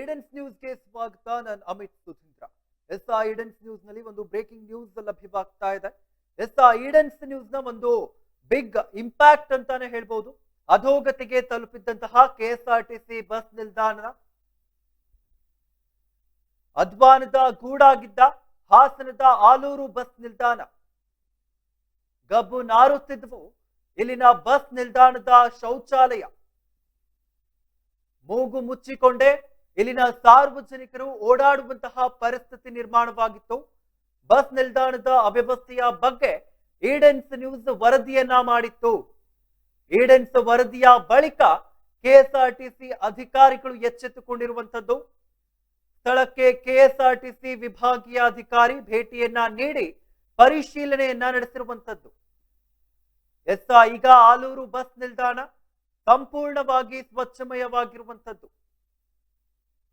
ಈಡನ್ಸ್ ನ್ಯೂಸ್ಗೆ ಸ್ವಾಗತ. ನಾನು ಅಮಿತ್ ಸುಧೀಂದ್ರ. ಎಸ್ ಆ ಈಡೆನ್ಸ್ ನ್ಯೂಸ್ನಲ್ಲಿ ಒಂದು ಬ್ರೇಕಿಂಗ್ ನ್ಯೂಸ್ ಲಭ್ಯವಾಗ್ತಾ ಇದೆ. ಎಸ್ ಆ ಈಡನ್ಸ್ ನ್ಯೂಸ್ನ ಒಂದು ಬಿಗ್ ಇಂಪ್ಯಾಕ್ಟ್ ಅಂತಾನೆ ಹೇಳ್ಬೋದು. ಅಧೋಗತಿಗೆ ತಲುಪಿದ್ದಂತಹ ಕೆಎಸ್ಆರ್ಟಿಸಿ ಬಸ್ ನಿಲ್ದಾಣ. ಅಧ್ವಾನದ ಗೂಡಾಗಿದ್ದ ಹಾಸನದ ಆಲೂರು ಬಸ್ ನಿಲ್ದಾಣ. ಗಬ್ಬು ನಾರುತ್ತಿದ್ವು. ಇಲ್ಲಿನ ಬಸ್ ನಿಲ್ದಾಣದ ಶೌಚಾಲಯ. ಮೂಗು ಮುಚ್ಚಿಕೊಂಡೇ. ಇಲ್ಲಿನ ಸಾರ್ವಜನಿಕರು ಓಡಾಡುವಂತಹ ಪರಿಸ್ಥಿತಿ ನಿರ್ಮಾಣವಾಗಿತ್ತು. ಬಸ್ ನಿಲ್ದಾಣದ ಅವ್ಯವಸ್ಥೆಯ ಬಗ್ಗೆ ಈಡೆನ್ಸ್ ನ್ಯೂಸ್ ವರದಿಯನ್ನ ಮಾಡಿತ್ತು. ಈಡೆನ್ಸ್ ವರದಿಯ ಬಳಿಕ ಕೆಎಸ್ಆರ್ಟಿಸಿ ಅಧಿಕಾರಿಗಳು ಎಚ್ಚೆತ್ತುಕೊಂಡಿರುವಂತದ್ದು ಸ್ಥಳಕ್ಕೆ ಕೆಎಸ್ಆರ್ಟಿಸಿ ವಿಭಾಗೀಯ ಅಧಿಕಾರಿ ಭೇಟಿಯನ್ನ ನೀಡಿ ಪರಿಶೀಲನೆಯನ್ನ ನಡೆಸಿರುವಂತದ್ದು ಎಸ್ ಈಗ ಆಲೂರು ಬಸ್ ನಿಲ್ದಾಣ ಸಂಪೂರ್ಣವಾಗಿ ಸ್ವಚ್ಛಮಯವಾಗಿರುವಂತದ್ದು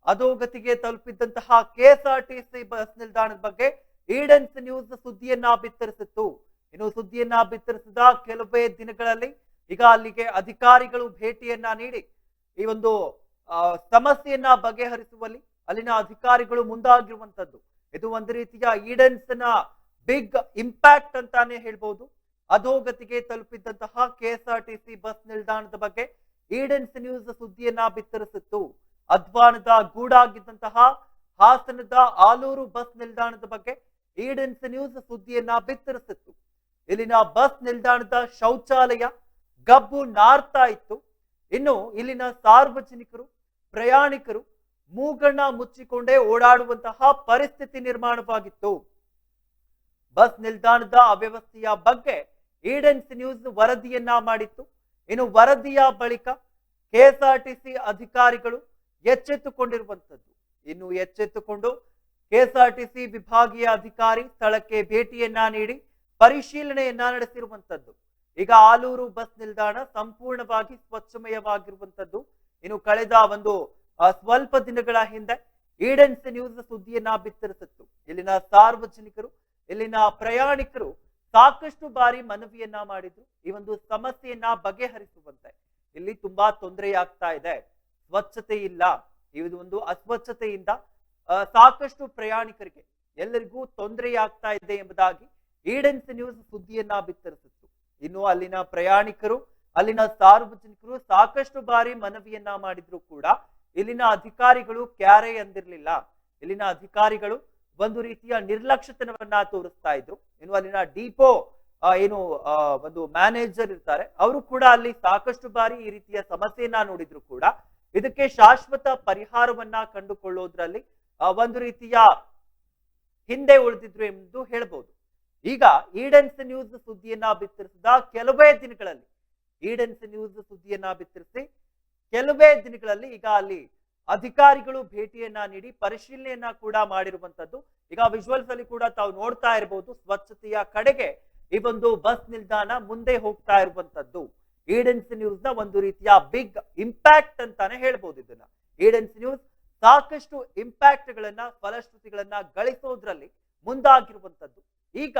ಅಧೋಗತಿಗೆ ತಲುಪಿದ್ದಂತಹ ಕೆಎಸ್ಆರ್ಟಿಸಿ ಬಸ್ ನಿಲ್ದಾಣದ ಬಗ್ಗೆ ಈಡನ್ಸ್ ನ್ಯೂಸ್ ಸುದ್ದಿಯನ್ನ ಬಿತ್ತರಿಸಿತ್ತು. ಇನ್ನು ಸುದ್ದಿಯನ್ನ ಬಿತ್ತರಿಸಿದ ಕೆಲವೇ ದಿನಗಳಲ್ಲಿ ಈಗ ಅಲ್ಲಿಗೆ ಅಧಿಕಾರಿಗಳು ಭೇಟಿಯನ್ನ ನೀಡಿ ಈ ಒಂದು ಸಮಸ್ಯೆಯನ್ನ ಬಗೆಹರಿಸುವಲ್ಲಿ ಅಲ್ಲಿನ ಅಧಿಕಾರಿಗಳು ಮುಂದಾಗಿರುವಂತದ್ದು ಇದು ಒಂದು ರೀತಿಯ ಈಡನ್ಸ್ನ ಬಿಗ್ ಇಂಪ್ಯಾಕ್ಟ್ ಅಂತಾನೆ ಹೇಳ್ಬಹುದು ಅಧೋಗತಿಗೆ ತಲುಪಿದ್ದಂತಹ ಕೆಎಸ್ಆರ್ಟಿಸಿ ಬಸ್ ನಿಲ್ದಾಣದ ಬಗ್ಗೆ ಈಡನ್ಸ್ ನ್ಯೂಸ್ ಸುದ್ದಿಯನ್ನ ಬಿತ್ತರಿಸಿತ್ತು. ಅಧ್ವಾನದ ಗೂಡಾಗಿದ್ದಂತಹ ಹಾಸನದ ಆಲೂರು ಬಸ್ ನಿಲ್ದಾಣದ ಬಗ್ಗೆ ಈಡನ್ಸ್ ನ್ಯೂಸ್ ಸುದ್ದಿಯನ್ನ ಬಿತ್ತರಿಸಿತ್ತು. ಇಲ್ಲಿನ ಬಸ್ ನಿಲ್ದಾಣದ ಶೌಚಾಲಯ ಗಬ್ಬು ನಾರ್ತಾ ಇತ್ತು. ಇನ್ನು ಇಲ್ಲಿನ ಸಾರ್ವಜನಿಕರು, ಪ್ರಯಾಣಿಕರು ಮೂಗಣ್ಣ ಮುಚ್ಚಿಕೊಂಡೇ ಓಡಾಡುವಂತಹ ಪರಿಸ್ಥಿತಿ ನಿರ್ಮಾಣವಾಗಿತ್ತು. ಬಸ್ ನಿಲ್ದಾಣದ ಅವ್ಯವಸ್ಥೆಯ ಬಗ್ಗೆ ಈಡನ್ಸ್ ನ್ಯೂಸ್ ವರದಿಯನ್ನ ಮಾಡಿತ್ತು. ಇನ್ನು ವರದಿಯ ಬಳಿಕ ಕೆಎಸ್ಆರ್ಟಿಸಿ ಅಧಿಕಾರಿಗಳು ಎಚ್ಚೆತ್ತುಕೊಂಡಿರುವಂತದ್ದು ಇನ್ನು ಎಚ್ಚೆತ್ತುಕೊಂಡು ಕೆಎಸ್ಆರ್ಟಿಸಿ ವಿಭಾಗೀಯ ಅಧಿಕಾರಿ ಸ್ಥಳಕ್ಕೆ ಭೇಟಿಯನ್ನ ನೀಡಿ ಪರಿಶೀಲನೆಯನ್ನ ನಡೆಸಿರುವಂತದ್ದು ಈಗ ಆಲೂರು ಬಸ್ ನಿಲ್ದಾಣ ಸಂಪೂರ್ಣವಾಗಿ ಸ್ವಚ್ಛಮಯವಾಗಿರುವಂತದ್ದು ಇನ್ನು ಕಳೆದ ಒಂದು ಸ್ವಲ್ಪ ದಿನಗಳ ಹಿಂದೆ ಈಡನ್ಸ್ ನ್ಯೂಸ್ ಸುದ್ದಿಯನ್ನ ಬಿತ್ತರಿಸಿತ್ತು. ಇಲ್ಲಿನ ಸಾರ್ವಜನಿಕರು, ಇಲ್ಲಿನ ಪ್ರಯಾಣಿಕರು ಸಾಕಷ್ಟು ಬಾರಿ ಮನವಿಯನ್ನ ಮಾಡಿದ್ರು. ಈ ಒಂದು ಸಮಸ್ಯೆಯನ್ನ ಬಗೆಹರಿಸುವಂತೆ. ಇಲ್ಲಿ ತುಂಬಾ ತೊಂದರೆಯಾಗ್ತಾ ಇದೆ. ಸ್ವಚ್ಛತೆ ಇಲ್ಲ ಇದು ಒಂದು ಅಸ್ವಚ್ಛತೆಯಿಂದ ಸಾಕಷ್ಟು ಪ್ರಯಾಣಿಕರಿಗೆ ಎಲ್ಲರಿಗೂ ತೊಂದರೆಯಾಗ್ತಾ ಇದೆ ಎಂಬುದಾಗಿ ಈಡೆನ್ಸ್ ನ್ಯೂಸ್ ಸುದ್ದಿಯನ್ನ ಬಿತ್ತರಿಸಿತ್ತು. ಇನ್ನು ಅಲ್ಲಿನ ಪ್ರಯಾಣಿಕರು, ಅಲ್ಲಿನ ಸಾರ್ವಜನಿಕರು ಸಾಕಷ್ಟು ಬಾರಿ ಮನವಿಯನ್ನ ಮಾಡಿದ್ರು ಕೂಡ ಇಲ್ಲಿನ ಅಧಿಕಾರಿಗಳು ಕ್ಯಾರೆ ಅಂದಿರ್ಲಿಲ್ಲ. ಇಲ್ಲಿನ ಅಧಿಕಾರಿಗಳು ಒಂದು ರೀತಿಯ ನಿರ್ಲಕ್ಷ್ಯತನವನ್ನ ತೋರಿಸ್ತಾ ಇದ್ರು. ಇನ್ನು ಅಲ್ಲಿನ ಡಿಪೋ ಏನು ಒಂದು ಮ್ಯಾನೇಜರ್ ಇರ್ತಾರೆ, ಅವರು ಕೂಡ ಅಲ್ಲಿ ಸಾಕಷ್ಟು ಬಾರಿ ಈ ರೀತಿಯ ಸಮಸ್ಯೆಯನ್ನ ನೋಡಿದ್ರು ಕೂಡ. ಇದಕ್ಕೆ ಶಾಶ್ವತ ಪರಿಹಾರವನ್ನ ಕಂಡುಕೊಳ್ಳೋದ್ರಲ್ಲಿ ಒಂದು ರೀತಿಯ ಹಿಂದೆ ಉಳಿದಿದ್ರು ಎಂದು ಹೇಳ್ಬೋದು. ಈಗ ಈಡನ್ಸ್ ನ್ಯೂಸ್ ಸುದ್ದಿಯನ್ನ ಬಿತ್ತರಿಸಿದ ಕೆಲವೇ ದಿನಗಳಲ್ಲಿ, ಈಡನ್ಸ್ ನ್ಯೂಸ್ ಸುದ್ದಿಯನ್ನ ಬಿತ್ತರಿಸಿ ಕೆಲವೇ ದಿನಗಳಲ್ಲಿ ಈಗ ಅಲ್ಲಿ ಅಧಿಕಾರಿಗಳು ಭೇಟಿಯನ್ನ ನೀಡಿ ಪರಿಶೀಲನೆಯನ್ನ ಕೂಡ ಮಾಡಿರುವಂತದ್ದು. ಈಗ ವಿಜುವಲ್ಸ್ ಅಲ್ಲಿ ಕೂಡ ತಾವು ನೋಡ್ತಾ ಇರಬಹುದು ಸ್ವಚ್ಛತೆಯ ಕಡೆಗೆ ಈ ಒಂದು ಬಸ್ ನಿಲ್ದಾಣ ಮುಂದೆ ಹೋಗ್ತಾ ಇರುವಂತದ್ದು. ಈಡನ್ಸ್ ನ್ಯೂಸ್ನ ಒಂದು ರೀತಿಯ ಬಿಗ್ ಇಂಪ್ಯಾಕ್ಟ್ ಅಂತಾನೆ ಹೇಳ್ಬೋದು ಇದನ್ನ. ಏಡೆನ್ಸ್ ನ್ಯೂಸ್ ಸಾಕಷ್ಟು ಇಂಪ್ಯಾಕ್ಟ್ ಗಳನ್ನ, ಫಲಶ್ರುತಿಗಳನ್ನ ಗಳಿಸೋದ್ರಲ್ಲಿ ಮುಂದಾಗಿರುವಂತದ್ದು ಈಗ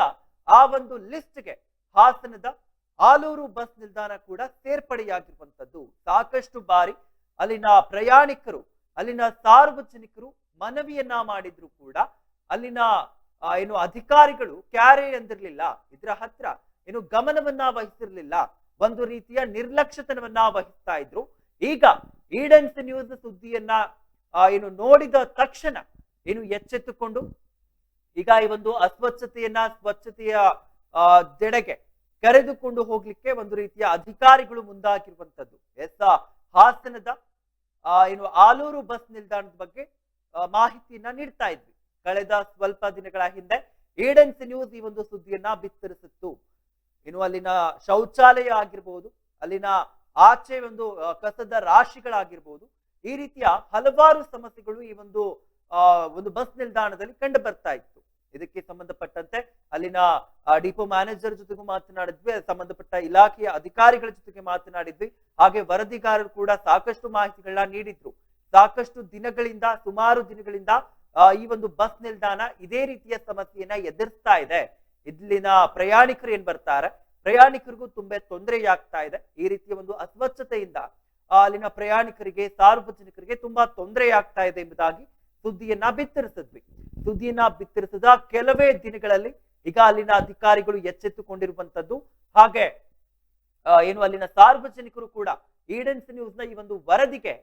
ಆ ಒಂದು ಲಿಸ್ಟ್ಗೆ ಹಾಸನದ ಆಲೂರು ಬಸ್ ನಿಲ್ದಾಣ ಕೂಡ ಸೇರ್ಪಡೆಯಾಗಿರುವಂತದ್ದು ಸಾಕಷ್ಟು ಬಾರಿ ಅಲ್ಲಿನ ಪ್ರಯಾಣಿಕರು, ಅಲ್ಲಿನ ಸಾರ್ವಜನಿಕರು ಮನವಿಯನ್ನ ಮಾಡಿದ್ರು ಕೂಡ ಅಲ್ಲಿನ ಏನು ಅಧಿಕಾರಿಗಳು ಕ್ಯಾರೆ ಎಂದಿರ್ಲಿಲ್ಲ ಇದರ ಹತ್ರ ಏನು ಗಮನವನ್ನ ವಹಿಸಿರ್ಲಿಲ್ಲ. ಒಂದು ರೀತಿಯ ನಿರ್ಲಕ್ಷ್ಯತನವನ್ನ ವಹಿಸ್ತಾ ಇದ್ರು. ಈಗ ಈಡನ್ಸ್ ನ್ಯೂಸ್ ಸುದ್ದಿಯನ್ನ ಏನು ನೋಡಿದ ತಕ್ಷಣ ಏನು ಎಚ್ಚೆತ್ತುಕೊಂಡು, ಈಗ ಈ ಒಂದು ಅಸ್ವಚ್ಛತೆಯನ್ನ ಸ್ವಚ್ಛತೆಯ ಜಡೆಗೆ ಕರೆದುಕೊಂಡು ಹೋಗ್ಲಿಕ್ಕೆ ಒಂದು ರೀತಿಯ ಅಧಿಕಾರಿಗಳು ಮುಂದಾಗಿರುವಂತದ್ದು ಎಸ್ ಹಾಸನದ ಏನು ಆಲೂರು ಬಸ್ ನಿಲ್ದಾಣದ ಬಗ್ಗೆ ಮಾಹಿತಿಯನ್ನ ನೀಡ್ತಾ ಇದ್ವಿ. ಕಳೆದ ಸ್ವಲ್ಪ ದಿನಗಳ ಹಿಂದೆ ಈಡನ್ಸ್ ನ್ಯೂಸ್ ಈ ಒಂದು ಸುದ್ದಿಯನ್ನ ಬಿತ್ತರಿಸಿತ್ತು. ಇನ್ನು ಅಲ್ಲಿನ ಶೌಚಾಲಯ ಆಗಿರ್ಬೋದು, ಅಲ್ಲಿನ ಆಚೆ ಒಂದು ಕಸದ ರಾಶಿಗಳಾಗಿರ್ಬೋದು, ಈ ರೀತಿಯ ಹಲವಾರು ಸಮಸ್ಯೆಗಳು ಈ ಒಂದು ಒಂದು ಬಸ್ ನಿಲ್ದಾಣದಲ್ಲಿ ಕಂಡು ಬರ್ತಾ ಇತ್ತು. ಇದಕ್ಕೆ ಸಂಬಂಧಪಟ್ಟಂತೆ ಅಲ್ಲಿನ ಡಿಪೋ ಮ್ಯಾನೇಜರ್ ಜೊತೆಗೂ ಮಾತನಾಡಿದ್ವಿ ಸಂಬಂಧಪಟ್ಟ ಇಲಾಖೆಯ ಅಧಿಕಾರಿಗಳ ಜೊತೆಗೆ ಮಾತನಾಡಿದ್ವಿ. ಹಾಗೆ ವರದಿಗಾರರು ಕೂಡ ಸಾಕಷ್ಟು ಮಾಹಿತಿಗಳನ್ನ ನೀಡಿದ್ರು. ಸಾಕಷ್ಟು ದಿನಗಳಿಂದ, ಸುಮಾರು ದಿನಗಳಿಂದ ಈ ಒಂದು ಬಸ್ ನಿಲ್ದಾಣ ಇದೇ ರೀತಿಯ ಸಮಸ್ಯೆಯನ್ನ ಎದುರಿಸ್ತಾ ಇದೆ. ಇಲ್ಲಿನ ಪ್ರಯಾಣಿಕರು ಏನ್ ಬರ್ತಾರೆ? ಪ್ರಯಾಣಿಕರಿಗೂ ತುಂಬಾ ತೊಂದರೆಯಾಗ್ತಾ ಇದೆ. ಈ ರೀತಿಯ ಒಂದು ಅಸ್ವಚ್ಛತೆಯಿಂದ ಅಲ್ಲಿನ ಪ್ರಯಾಣಿಕರಿಗೆ, ಸಾರ್ವಜನಿಕರಿಗೆ ತುಂಬಾ ತೊಂದರೆ ಆಗ್ತಾ ಇದೆ ಎಂಬುದಾಗಿ ಸುದ್ದಿಯನ್ನ ಬಿತ್ತರಿಸಿದ್ವಿ. ಸುದ್ದಿಯನ್ನ ಬಿತ್ತರಿಸಿದ ಕೆಲವೇ ದಿನಗಳಲ್ಲಿ ಈಗ ಅಲ್ಲಿನ ಅಧಿಕಾರಿಗಳು ಎಚ್ಚೆತ್ತುಕೊಂಡಿರುವಂತದ್ದು, ಹಾಗೆ ಏನು ಅಲ್ಲಿನ ಸಾರ್ವಜನಿಕರು ಕೂಡ ಈಡನ್ಸ್ ನ್ಯೂಸ್ನ ಈ ಒಂದು ವರದಿಗೆ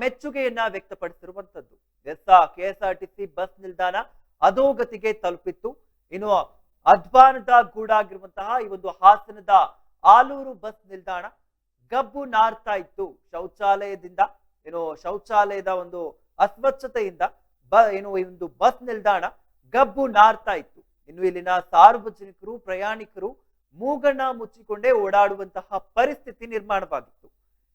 ಮೆಚ್ಚುಗೆಯನ್ನ ವ್ಯಕ್ತಪಡಿಸಿರುವಂತದ್ದು. S K, S, R, T, C bus ನಿಲ್ದಾಣ ಅಧೋಗತಿಗೆ ತಲುಪಿತ್ತು. ಇನ್ನು ಅಧ್ವಾನದ ಗೂಡಾಗಿರುವಂತಹ ಈ ಒಂದು ಹಾಸನದ ಆಲೂರು ಬಸ್ ನಿಲ್ದಾಣ ಗಬ್ಬು ನಾರ್ತಾ ಇತ್ತು. ಶೌಚಾಲಯದಿಂದ, ಏನು ಶೌಚಾಲಯದ ಒಂದು ಅಸ್ವಚ್ಛತೆಯಿಂದ ಬ, ಏನು ಈ ಒಂದು ಬಸ್ ನಿಲ್ದಾಣ ಗಬ್ಬು ನಾರ್ತಾ ಇತ್ತು. ಇನ್ನು ಇಲ್ಲಿನ ಸಾರ್ವಜನಿಕರು, ಪ್ರಯಾಣಿಕರು ಮೂಗಣ್ಣ ಮುಚ್ಚಿಕೊಂಡೇ ಓಡಾಡುವಂತಹ ಪರಿಸ್ಥಿತಿ ನಿರ್ಮಾಣವಾಗಿತ್ತು.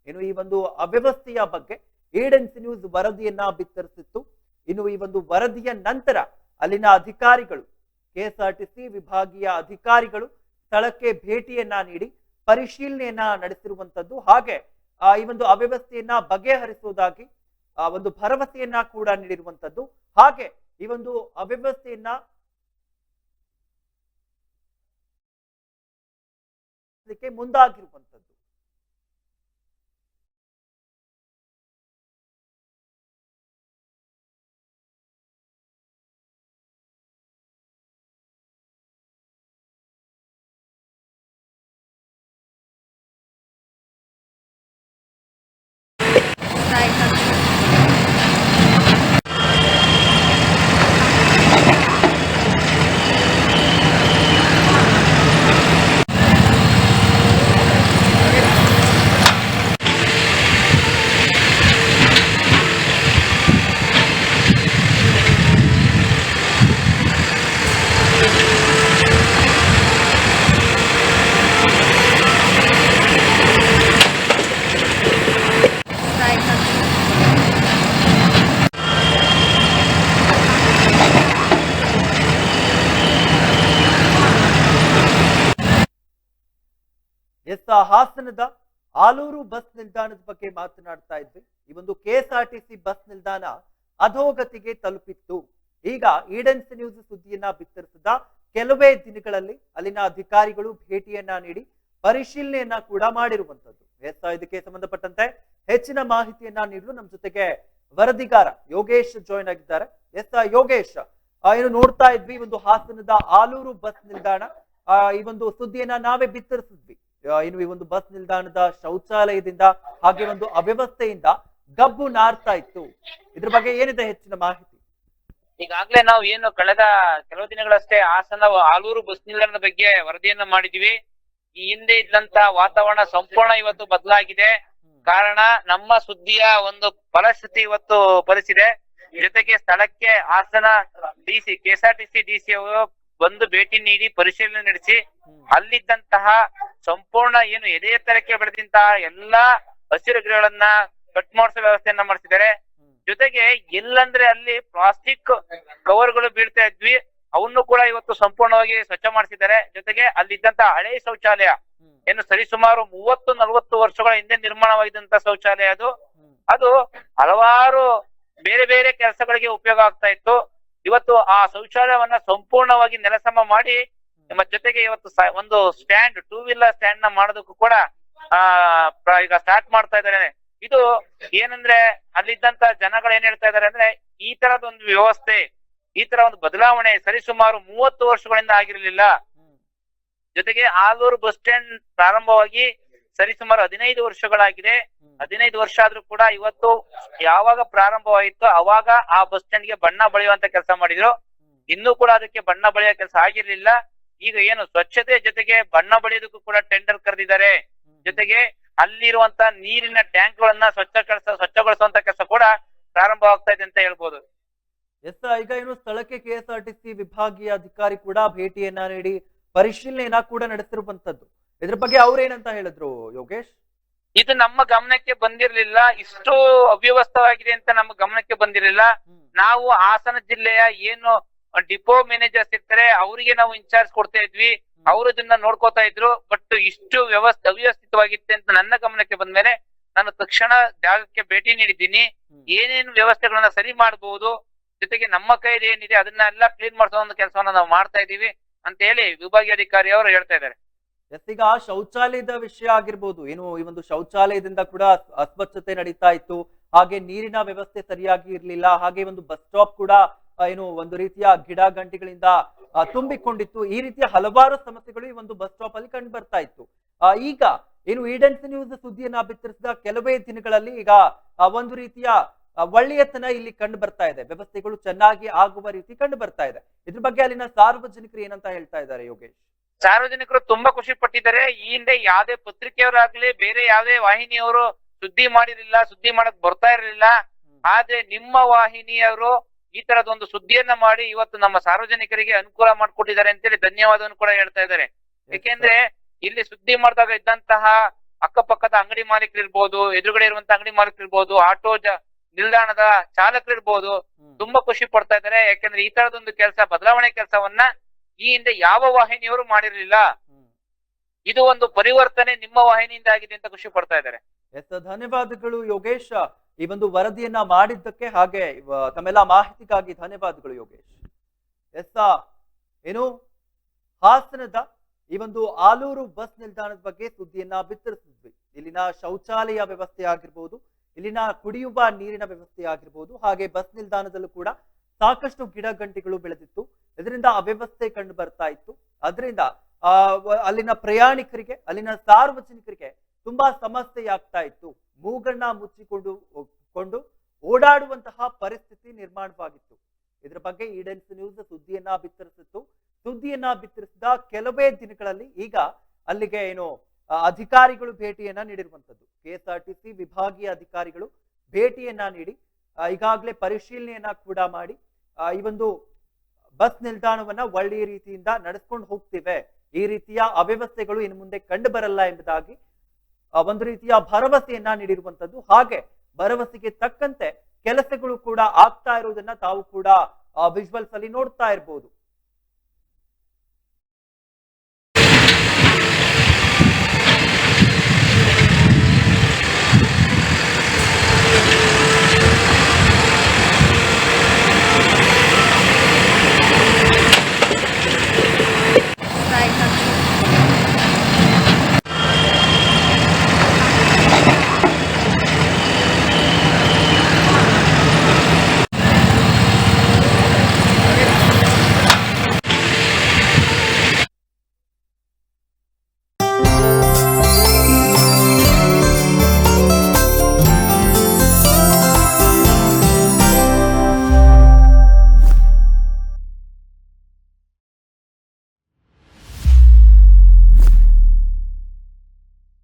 ಇನ್ನು ಈ ಒಂದು ಅವ್ಯವಸ್ಥೆಯ ಬಗ್ಗೆ ಏಡೆನ್ಸ್ ನ್ಯೂಸ್ ವರದಿಯನ್ನ ಬಿತ್ತರಿಸಿತ್ತು. ಇನ್ನು ಈ ಒಂದು ವರದಿಯ ನಂತರ ಅಲ್ಲಿನ ಅಧಿಕಾರಿಗಳು ಕೆಎಸ್ಆರ್ಟಿಸಿ ವಿಭಾಗೀಯ ಅಧಿಕಾರಿಗಳು ಸ್ಥಳಕ್ಕೆ ಭೇಟಿಯನ್ನ ನೀಡಿ ಪರಿಶೀಲನೆಯನ್ನ ನಡೆಸಿರುವಂತದ್ದು. ಹಾಗೆ ಈ ಒಂದು ಅವ್ಯವಸ್ಥೆಯನ್ನ ಬಗೆಹರಿಸುವುದಾಗಿ ಆ, ಒಂದು ಭರವಸೆಯನ್ನ ಕೂಡ ನೀಡಿರುವಂತದ್ದು. ಹಾಗೆ ಈ ಒಂದು ಅವ್ಯವಸ್ಥೆಯನ್ನ ಮುಂದಾಗಿರುವಂತದ್ದು. ಆ ಹಾಸನದ ಆಲೂರು ಬಸ್ ನಿಲ್ದಾಣದ ಬಗ್ಗೆ ಮಾತನಾಡ್ತಾ ಇದ್ವಿ. ಈ ಒಂದು ಕೆಎಸ್ಆರ್ಟಿಸಿ ಬಸ್ ನಿಲ್ದಾಣ ಅಧೋಗತಿಗೆ ತಲುಪಿತ್ತು. ಈಗ ಈಡನ್ಸ್ ನ್ಯೂಸ್ ಸುದ್ದಿಯನ್ನ ಬಿತ್ತರಿಸಿದ ಕೆಲವೇ ದಿನಗಳಲ್ಲಿ ಅಲ್ಲಿನ ಅಧಿಕಾರಿಗಳು ಭೇಟಿಯನ್ನ ನೀಡಿ ಪರಿಶೀಲನೆಯನ್ನ ಕೂಡ ಮಾಡಿರುವಂತದ್ದು ಇದಕ್ಕೆ ಸಂಬಂಧಪಟ್ಟಂತೆ ಹೆಚ್ಚಿನ ಮಾಹಿತಿಯನ್ನ ನೀಡಲು ನಮ್ಮ ಜೊತೆಗೆ ವರದಿಗಾರ ಯೋಗೇಶ್ ಜಾಯ್ನ್ ಆಗಿದ್ದಾರೆ. ಎಸ್, ಯೋಗೇಶ್ ಏನು ನೋಡ್ತಾ ಇದ್ವಿ ಒಂದು ಹಾಸನದ ಆಲೂರು ಬಸ್ ನಿಲ್ದಾಣ ಈ ಒಂದು ಸುದ್ದಿಯನ್ನ ನಾವೇ ಬಿತ್ತರಿಸಿದ್ವಿ. ಇನ್ನು ಈ ಒಂದು ಬಸ್ ನಿಲ್ದಾಣದ ಶೌಚಾಲಯದಿಂದ ಹಾಗೆ ಒಂದು ಅವ್ಯವಸ್ಥೆಯಿಂದ ಗಬ್ಬು ನಾರ್ತಾ ಇತ್ತು. ಇದ್ರ ಬಗ್ಗೆ ಏನಿದೆ ಹೆಚ್ಚಿನ ಮಾಹಿತಿ? ಈಗಾಗಲೇ ನಾವು ಏನು ಕಳೆದ ಕೆಲವು ದಿನಗಳಷ್ಟೇ ಹಾಸನ ಆಲೂರು ಬಸ್ ನಿಲ್ದಾಣದ ಬಗ್ಗೆ ವರದಿಯನ್ನ ಮಾಡಿದ್ವಿ. ಈ ಹಿಂದೆ ಇದ್ದಂತ ವಾತಾವರಣ ಸಂಪೂರ್ಣ ಇವತ್ತು ಬದಲಾಗಿದೆ. ಕಾರಣ ನಮ್ಮ ಸುದ್ದಿಯ ಒಂದು ಫಲಶ್ರುತಿ ಇವತ್ತು ಫಲಿಸಿದೆ ಜೊತೆಗೆ ಸ್ಥಳಕ್ಕೆ ಹಾಸನ ಡಿಸಿ ಕೆಎಸ್ಆರ್ಟಿಸಿ ಡಿಸಿ ಅವರು ಬಂದು ಭೇಟಿ ನೀಡಿ ಪರಿಶೀಲನೆ ನಡೆಸಿ ಅಲ್ಲಿದ್ದಂತಹ ಸಂಪೂರ್ಣ ಏನು ಎದೆ ಎತ್ತರಕ್ಕೆ ಬೆಳೆದಂತಹ ಎಲ್ಲಾ ಹಸಿರು ಗಿಡಗಳನ್ನ ಕಟ್ ಮಾಡಿಸೋ ವ್ಯವಸ್ಥೆಯನ್ನ ಮಾಡಿಸಿದ್ದಾರೆ. ಜೊತೆಗೆ ಎಲ್ಲಂದ್ರೆ ಅಲ್ಲಿ ಪ್ಲಾಸ್ಟಿಕ್ ಕವರ್ಗಳು ಬೀಳ್ತಾ ಇದ್ವಿ. ಅವನ್ನು ಕೂಡ ಇವತ್ತು ಸಂಪೂರ್ಣವಾಗಿ ಸ್ವಚ್ಛ ಮಾಡಿಸಿದ್ದಾರೆ. ಜೊತೆಗೆ ಅಲ್ಲಿದ್ದಂತ ಹಳೆ ಶೌಚಾಲಯ, ಏನು ಸರಿಸುಮಾರು ಮೂವತ್ತು ನಲವತ್ತು ವರ್ಷಗಳ ಹಿಂದೆ ನಿರ್ಮಾಣವಾಗಿದ್ದಂತ ಶೌಚಾಲಯ ಅದು. ಅದು ಹಲವಾರು ಬೇರೆ ಬೇರೆ ಕೆಲಸಗಳಿಗೆ ಉಪಯೋಗ ಆಗ್ತಾ ಇತ್ತು. ಇವತ್ತು ಆ ಶೌಚಾಲಯವನ್ನ ಸಂಪೂರ್ಣವಾಗಿ ನೆಲಸಮ ಮಾಡಿ ನಮ್ಮ ಜೊತೆಗೆ ಇವತ್ತು ಒಂದು ಸ್ಟ್ಯಾಂಡ್ ಟೂ ವೀಲರ್ ಸ್ಟ್ಯಾಂಡ್ನ ಮಾಡೋದಕ್ಕೂ ಕೂಡ, ಆ ಈಗ ಸ್ಟಾರ್ಟ್ ಮಾಡ್ತಾ ಇದ್ದಾರೆ ಇದು ಏನಂದ್ರೆ, ಅಲ್ಲಿದ್ದಂತ ಜನಗಳು ಏನ್ ಹೇಳ್ತಾ ಇದಾರೆ ಅಂದ್ರೆ, ಈ ತರದ ಒಂದು ವ್ಯವಸ್ಥೆ, ಈ ತರ ಒಂದು ಬದಲಾವಣೆ ಸರಿಸುಮಾರು ಮೂವತ್ತು ವರ್ಷಗಳಿಂದ ಆಗಿರಲಿಲ್ಲ. ಜೊತೆಗೆ ಆಲೂರು ಬಸ್ ಸ್ಟ್ಯಾಂಡ್ ಪ್ರಾರಂಭವಾಗಿ ಸರಿಸುಮಾರು ಹದಿನೈದು ವರ್ಷಗಳಾಗಿದೆ. ಹದಿನೈದು ವರ್ಷ ಆದ್ರೂ ಕೂಡ ಇವತ್ತು ಯಾವಾಗ ಪ್ರಾರಂಭವಾಯಿತು ಅವಾಗ ಆ ಬಸ್ ಸ್ಟ್ಯಾಂಡ್ಗೆ ಬಣ್ಣ ಬಳಿಯುವಂತ ಕೆಲಸ ಮಾಡಿದ್ರು. ಇನ್ನೂ ಕೂಡ ಅದಕ್ಕೆ ಬಣ್ಣ ಬಳಿಯೋ ಕೆಲಸ ಆಗಿರ್ಲಿಲ್ಲ. ಈಗ ಏನು ಸ್ವಚ್ಛತೆ ಜೊತೆಗೆ ಬಣ್ಣ ಬಳಿಯೋದಕ್ಕೂ ಕೂಡ ಟೆಂಡರ್ ಕರೆದಿದ್ದಾರೆ. ಜೊತೆಗೆ ಅಲ್ಲಿರುವಂತ ನೀರಿನ ಟ್ಯಾಂಕ್ ಗಳನ್ನ ಸ್ವಚ್ಛ ಸ್ವಚ್ಛಗೊಳಿಸುವಂತ ಕೆಲಸ ಕೂಡ ಪ್ರಾರಂಭವಾಗ್ತಾ ಇದೆ ಅಂತ ಹೇಳ್ಬೋದು. ಎಸ್ ಈಗ ಏನು ಸ್ಥಳಕ್ಕೆ ಕೆಎಸ್ಆರ್ಟಿಸಿ ವಿಭಾಗೀಯ ಅಧಿಕಾರಿ ಕೂಡ ಭೇಟಿಯನ್ನ ನೀಡಿ ಪರಿಶೀಲನೆಯನ್ನ ಕೂಡ ನಡೆಸಿರುವಂತದ್ದು. ಇದ್ರ ಬಗ್ಗೆ ಅವ್ರೇನಂತ ಹೇಳಿದ್ರು ಯೋಗೇಶ್? ಇದು ನಮ್ಮ ಗಮನಕ್ಕೆ ಬಂದಿರಲಿಲ್ಲ. ಇಷ್ಟು ಅವ್ಯವಸ್ಥವಾಗಿದೆ ಅಂತ ನಮ್ಮ ಗಮನಕ್ಕೆ ಬಂದಿರಲಿಲ್ಲ. ನಾವು ಹಾಸನ ಜಿಲ್ಲೆಯ ಏನು ಡಿಪೋ ಮ್ಯಾನೇಜರ್ಸ್ ಇರ್ತಾರೆ ಅವರಿಗೆ ನಾವು ಇನ್ಚಾರ್ಜ್ ಕೊಡ್ತಾ ಇದ್ವಿ ಅವರು ಅದನ್ನ ನೋಡ್ಕೋತಾ ಇದ್ರು ಬಟ್ ಇಷ್ಟು ವ್ಯವಸ್ಥೆ ಅವ್ಯವಸ್ಥಿತವಾಗಿತ್ತೆ ಅಂತ ನನ್ನ ಗಮನಕ್ಕೆ ಬಂದ್ಮೇಲೆ ನಾನು ತಕ್ಷಣ ಜಾಗಕ್ಕೆ ಭೇಟಿ ನೀಡಿದ್ದೀನಿ. ಏನೇನು ವ್ಯವಸ್ಥೆಗಳನ್ನ ಸರಿ ಮಾಡಬಹುದು ಜೊತೆಗೆ ನಮ್ಮ ಕೈಲಿ ಏನಿದೆ ಅದನ್ನೆಲ್ಲ ಕ್ಲೀನ್ ಮಾಡಿಸೋ ಒಂದು ಕೆಲಸವನ್ನ ನಾವು ಮಾಡ್ತಾ ಇದೀವಿ ಅಂತ ಹೇಳಿ ವಿಭಾಗೀಯ ಅಧಿಕಾರಿ ಅವರು ಹೇಳ್ತಾ ಇದ್ದಾರೆ. ಜೊತೆಗೆ ಈಗ ಶೌಚಾಲಯದ ವಿಷಯ ಆಗಿರ್ಬೋದು ಏನು ಈ ಒಂದು ಶೌಚಾಲಯದಿಂದ ಕೂಡ ಅಸ್- ಅಸ್ವಚ್ಛತೆ ನಡೀತಾ ಇತ್ತು ಹಾಗೆ ನೀರಿನ ವ್ಯವಸ್ಥೆ ಸರಿಯಾಗಿ ಇರ್ಲಿಲ್ಲ ಹಾಗೆ ಒಂದು ಬಸ್ ಸ್ಟಾಪ್ ಕೂಡ ಏನು ಒಂದು ರೀತಿಯ ಗಿಡ ಗಂಟಿಗಳಿಂದ ತುಂಬಿಕೊಂಡಿತ್ತು. ಈ ರೀತಿಯ ಹಲವಾರು ಸಮಸ್ಯೆಗಳು ಈ ಒಂದು ಬಸ್ ಸ್ಟಾಪ್ ಅಲ್ಲಿ ಕಂಡು ಬರ್ತಾ ಇತ್ತು. ಈಗ ಏನು ಈಡೆನ್ಸ್ ನ್ಯೂಸ್ ಸುದ್ದಿಯನ್ನ ಬಿತ್ತರಿಸಿದ ಕೆಲವೇ ದಿನಗಳಲ್ಲಿ ಈಗ ಒಂದು ರೀತಿಯ ಒಳ್ಳೆಯತನ ಇಲ್ಲಿ ಕಂಡು ಬರ್ತಾ ಇದೆ. ವ್ಯವಸ್ಥೆಗಳು ಚೆನ್ನಾಗಿ ಆಗುವ ರೀತಿ ಕಂಡು ಬರ್ತಾ ಇದೆ. ಇದ್ರ ಬಗ್ಗೆ ಅಲ್ಲಿನ ಸಾರ್ವಜನಿಕರು ಏನಂತ ಹೇಳ್ತಾ ಇದ್ದಾರೆ ಯೋಗೇಶ್? ಸಾರ್ವಜನಿಕರು ತುಂಬಾ ಖುಷಿ ಪಟ್ಟಿದ್ದಾರೆ. ಈ ಹಿಂದೆ ಯಾವ್ದೇ ಪತ್ರಿಕೆಯವರಾಗ್ಲಿ ಬೇರೆ ಯಾವ್ದೇ ವಾಹಿನಿಯವರು ಸುದ್ದಿ ಮಾಡಿರ್ಲಿಲ್ಲ ಸುದ್ದಿ ಮಾಡಕ್ ಬರ್ತಾ ಇರಲಿಲ್ಲ. ಆದ್ರೆ ನಿಮ್ಮ ವಾಹಿನಿಯವರು ಈ ತರದೊಂದು ಸುದ್ದಿಯನ್ನ ಮಾಡಿ ಇವತ್ತು ನಮ್ಮ ಸಾರ್ವಜನಿಕರಿಗೆ ಅನುಕೂಲ ಮಾಡಿಕೊಟ್ಟಿದ್ದಾರೆ ಅಂತೇಳಿ ಧನ್ಯವಾದವನ್ನು ಕೂಡ ಹೇಳ್ತಾ ಇದ್ದಾರೆ. ಯಾಕೆಂದ್ರೆ ಇಲ್ಲಿ ಸುದ್ದಿ ಮಾಡಿದಾಗ ಇದ್ದಂತಹ ಅಕ್ಕಪಕ್ಕದ ಅಂಗಡಿ ಮಾಲೀಕರಿರ್ಬೋದು ಎದುರುಗಡೆ ಇರುವಂತ ಅಂಗಡಿ ಮಾಲೀಕರಿರ್ಬೋದು ಆಟೋ ನಿಲ್ದಾಣದ ಚಾಲಕರು ಇರ್ಬೋದು ತುಂಬಾ ಖುಷಿ ಪಡ್ತಾ ಇದ್ದಾರೆ. ಯಾಕೆಂದ್ರೆ ಈ ತರದೊಂದು ಕೆಲಸ ಬದಲಾವಣೆ ಕೆಲಸವನ್ನ ಈ ಹಿಂದೆ ಯಾವ ವಾಹಿನಿಯವರು ಮಾಡಿರಲಿಲ್ಲ. ಇದು ಒಂದು ಪರಿವರ್ತನೆ ನಿಮ್ಮ ವಾಹಿನಿಯಿಂದ ಆಗಿದೆ ಅಂತ ಖುಷಿ ಪಡ್ತಾ ಇದ್ದಾರೆ. ಧನ್ಯವಾದಗಳು ಯೋಗೇಶ್. ಈ ಒಂದು ವರದಿಯನ್ನ ಮಾಡಿದ್ದಕ್ಕೆ ಹಾಗೆ ತಮ್ಮೆಲ್ಲ ಮಾಹಿತಿಗಾಗಿ ಧನ್ಯವಾದಗಳು ಯೋಗೇಶ್. ಎಸ್ ಏನು? ಹಾಸನದ ಈ ಒಂದು ಆಲೂರು ಬಸ್ ನಿಲ್ದಾಣದ ಬಗ್ಗೆ ಸುದ್ದಿಯನ್ನ ಬಿತ್ತರಿಸಿದ್ವಿ. ಇಲ್ಲಿನ ಶೌಚಾಲಯ ವ್ಯವಸ್ಥೆ ಆಗಿರ್ಬೋದು, ಇಲ್ಲಿನ ಕುಡಿಯುವ ನೀರಿನ ವ್ಯವಸ್ಥೆ ಆಗಿರ್ಬೋದು, ಹಾಗೆ ಬಸ್ ನಿಲ್ದಾಣದಲ್ಲೂ ಕೂಡ ಸಾಕಷ್ಟು ಗಿಡ ಗಂಟಿಗಳು ಬೆಳೆದಿತ್ತು. ಇದರಿಂದ ಅವ್ಯವಸ್ಥೆ ಕಂಡು ಬರ್ತಾ ಇತ್ತು. ಅದರಿಂದ ಅಲ್ಲಿನ ಪ್ರಯಾಣಿಕರಿಗೆ, ಅಲ್ಲಿನ ಸಾರ್ವಜನಿಕರಿಗೆ ತುಂಬಾ ಸಮಸ್ಯೆ ಆಗ್ತಾ ಇತ್ತು. ಮೂಗಣ್ಣ ಮುಚ್ಚಿಕೊಂಡು ಕೊಂಡು ಓಡಾಡುವಂತಹ ಪರಿಸ್ಥಿತಿ ನಿರ್ಮಾಣವಾಗಿತ್ತು. ಇದರ ಬಗ್ಗೆ ಈಡೆನ್ಸ್ ನ್ಯೂಸ್ ಸುದ್ದಿಯನ್ನ ಬಿತ್ತರಿಸಿತ್ತು. ಸುದ್ದಿಯನ್ನ ಬಿತ್ತರಿಸಿದ ಕೆಲವೇ ದಿನಗಳಲ್ಲಿ ಈಗ ಅಲ್ಲಿಗೆ ಏನು ಅಧಿಕಾರಿಗಳು ಭೇಟಿಯನ್ನ ನೀಡಿರುವಂತದ್ದು ಸಿ ವಿಭಾಗೀಯ ಅಧಿಕಾರಿಗಳು ಭೇಟಿಯನ್ನ ನೀಡಿ ಈಗಾಗಲೇ ಪರಿಶೀಲನೆಯನ್ನ ಕೂಡ ಮಾಡಿ ಈ ಒಂದು ಬಸ್ ನಿಲ್ದಾಣವನ್ನ ಒಳ್ಳೆಯ ರೀತಿಯಿಂದ ನಡೆಸ್ಕೊಂಡು ಹೋಗ್ತಿವೆ. ಈ ರೀತಿಯ ಅವ್ಯವಸ್ಥೆಗಳು ಇನ್ನು ಮುಂದೆ ಕಂಡು ಬರಲ್ಲ ಎಂಬುದಾಗಿ ಒಂದು ರೀತಿಯ ಭರವಸೆಯನ್ನ ನೀಡಿರುವಂತದ್ದು ಹಾಗೆ ಭರವಸೆಗೆ ತಕ್ಕಂತೆ ಕೆಲಸಗಳು ಕೂಡ ಆಗ್ತಾ ಇರೋದನ್ನ ತಾವು ಕೂಡ ವಿಜುವಲ್ಸ್ ಅಲ್ಲಿ ನೋಡ್ತಾ ಇರ್ಬೋದು.